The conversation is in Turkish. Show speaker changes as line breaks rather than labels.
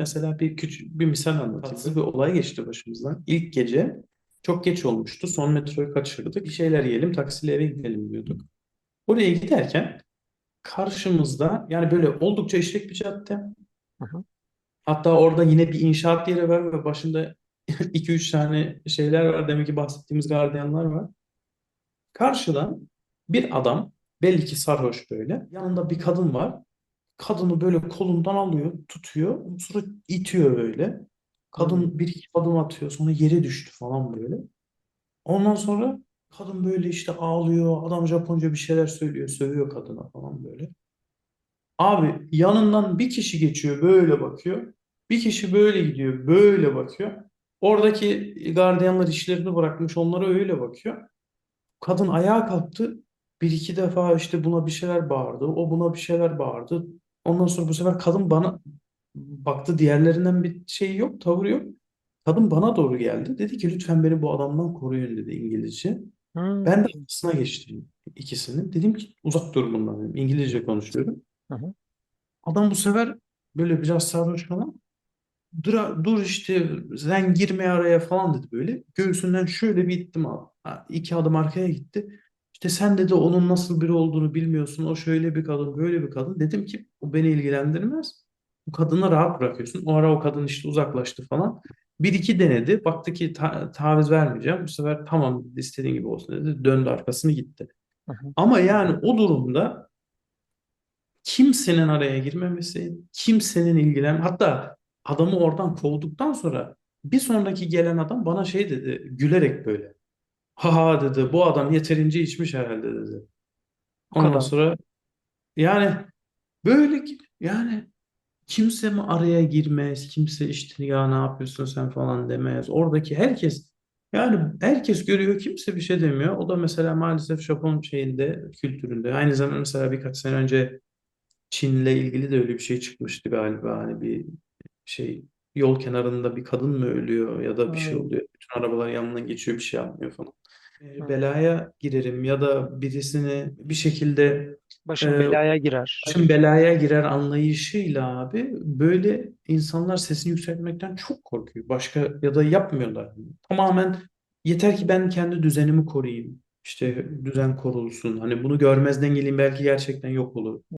mesela bir küçük bir misal anlatayım. Tatsız bir olay geçti başımızdan. İlk gece çok geç olmuştu. Son metroyu kaçırdık. Bir şeyler yiyelim, taksiyle eve gidelim diyorduk. Oraya giderken karşımızda yani böyle oldukça işlek bir cadde.
Hı hı.
Hatta orada yine bir inşaat yeri var ve başında 2-3 tane şeyler var. Demek ki bahsettiğimiz gardiyanlar var. Karşıdan bir adam belli ki sarhoş böyle. Yanında bir kadın var. Kadını böyle kolundan alıyor, tutuyor. Sonra itiyor böyle.
Hmm.
Kadın bir iki adım atıyor. Sonra yere düştü falan böyle. Ondan sonra kadın böyle işte ağlıyor. Adam Japonca bir şeyler söylüyor. Sövüyor kadına falan böyle. Abi yanından bir kişi geçiyor böyle bakıyor. Bir kişi böyle gidiyor böyle bakıyor. Oradaki gardiyanlar işlerini bırakmış onlara öyle bakıyor. Kadın ayağa kalktı. Bir iki defa işte buna bir şeyler bağırdı. O buna bir şeyler bağırdı. Ondan sonra bu sefer kadın bana baktı. Diğerlerinden bir şey yok, tavır yok. Kadın bana doğru geldi. Dedi ki lütfen beni bu adamdan koruyun dedi İngilizce.
Hmm.
Ben de arkasına geçtim ikisinin. Dedim ki uzak dur bundan dedim. İngilizce konuşuyorum.
Hı hı.
Adam bu sefer böyle biraz sarhoş falan. Dur, dur işte sen girme araya falan dedi böyle. Göğsünden şöyle bir ittim abi. Ha, iki adım arkaya gitti. İşte sen dedi onun nasıl biri olduğunu bilmiyorsun. O şöyle bir kadın, böyle bir kadın. Dedim ki bu beni ilgilendirmez. Bu kadını rahat bırakıyorsun. O ara o kadın işte uzaklaştı falan. Bir iki denedi. Baktı ki ta- taviz vermeyeceğim. Bu sefer tamam istediğin gibi olsun dedi. Döndü arkasını gitti.
Hı hı.
Ama yani o durumda kimsenin araya girmemesi, kimsenin ilgilen hatta adamı oradan kovduktan sonra bir sonraki gelen adam bana şey dedi gülerek böyle. Ha ha dedi bu adam yeterince içmiş herhalde dedi.
O
Ondan
kadar.
sonra yani böyle ki- yani kimse mi araya girmez, kimse işte ya ne yapıyorsun sen falan demez. Oradaki herkes yani herkes görüyor kimse bir şey demiyor. O da mesela maalesef Japon şeyinde kültüründe. Aynı zamanda mesela birkaç sene önce Çin'le ilgili de öyle bir şey çıkmıştı galiba. Hani bir şey yol kenarında bir kadın mı ölüyor ya da bir şey oluyor. Bütün arabalar yanından geçiyor bir şey yapmıyor falan. E. Belaya girerim ya da birisini bir şekilde
Başın
e,
belaya girer.
başın belaya girer anlayışıyla abi böyle insanlar sesini yükseltmekten çok korkuyor. Başka ya da yapmıyorlar. Tamamen yeter ki ben kendi düzenimi koruyayım. İşte düzen korulsun. Hani bunu görmezden geleyim belki gerçekten yok olur.